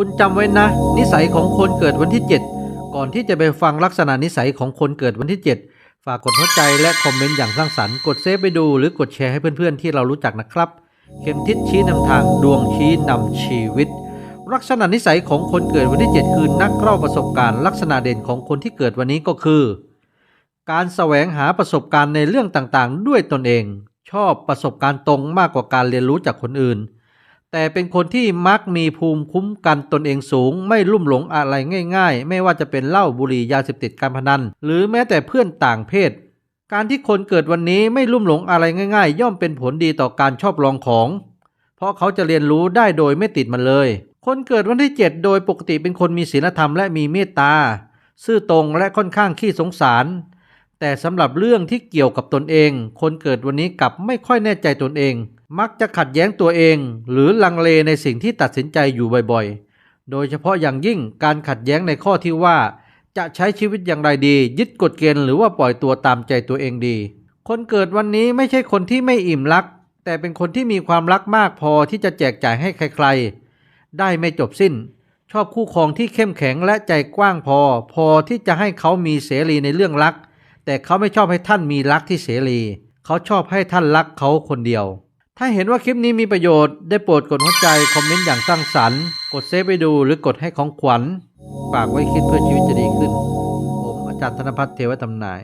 คุณจำไว้นะ นิสัยของคนเกิดวันที่ 7 ก่อนที่จะไปฟังลักษณะนิสัยของคนเกิดวันที่ 7 ฝากกดหัวใจและคอมเมนต์อย่างสร้างสรรค์กดเซฟไปดูหรือกดแชร์ให้เพื่อนๆที่เรารู้จักนะครับ เข็มทิศชี้นำทางดวงชี้นำชีวิต ลักษณะนิสัยของคนเกิดวันที่ 7 คือนักเล่าประสบการณ์ลักษณะเด่นของคนที่เกิดวันนี้ก็คือ การแสวงหาประสบการณ์ในเรื่องต่างๆ ด้วยตนเอง ชอบประสบการณ์ตรงมากกว่าการเรียนรู้จากคนอื่น แต่เป็นคนที่มักมีภูมิคุ้มกันตนเองสูง ไม่ลุ่มหลงอะไรง่าย ๆ ไม่ว่าจะเป็นเหล้าบุหรี่ยาเสพติดการพนัน หรือแม้แต่เพื่อนต่างเพศ การที่คนเกิดวันนี้ไม่ลุ่มหลงอะไรง่าย ๆ ย่อมเป็นผลดีต่อการชอบลองของ เพราะเขาจะเรียนรู้ได้โดยไม่ติดมันเลย คนเกิดวันที่ 7 โดยปกติเป็นคนมีศีลธรรมและมีเมตตา ซื่อตรงและค่อนข้างขี้สงสาร แต่สำหรับเรื่องที่เกี่ยวกับตนเอง คนเกิดวันนี้กลับไม่ค่อยแน่ใจตนเอง มักจะขัดแย้งตัวเอง หรือลังเลในสิ่งที่ตัดสินใจอยู่บ่อยๆ โดยเฉพาะอย่างยิ่งการขัดแย้งในข้อที่ว่า จะใช้ชีวิตอย่างไรดี ยึดกฎเกณฑ์หรือว่าปล่อยตัวตามใจตัวเองดี คนเกิดวันนี้ไม่ใช่คนที่ไม่อิ่มรัก แต่เป็นคนที่มีความรักมากพอที่จะแจกจ่ายให้ใครๆ ได้ไม่จบสิ้น ชอบคู่ครองที่เข้มแข็งและใจกว้างพอ พอที่จะให้เขามีเสรีในเรื่องรัก แต่เขาไม่ชอบให้ท่านมีรักที่เสรี เขาชอบให้ท่านรักเขาคนเดียว ถ้าเห็นว่าคลิปนี้มีประโยชน์ได้โปรดกดหัวใจ คอมเมนต์อย่างสร้างสรรค์ กดเซฟไปดูหรือกดให้ของขวัญฝากไว้คิดเพื่อชีวิตจะดีขึ้น ผมอาจารย์ธนพัฒน์เทวตำนาย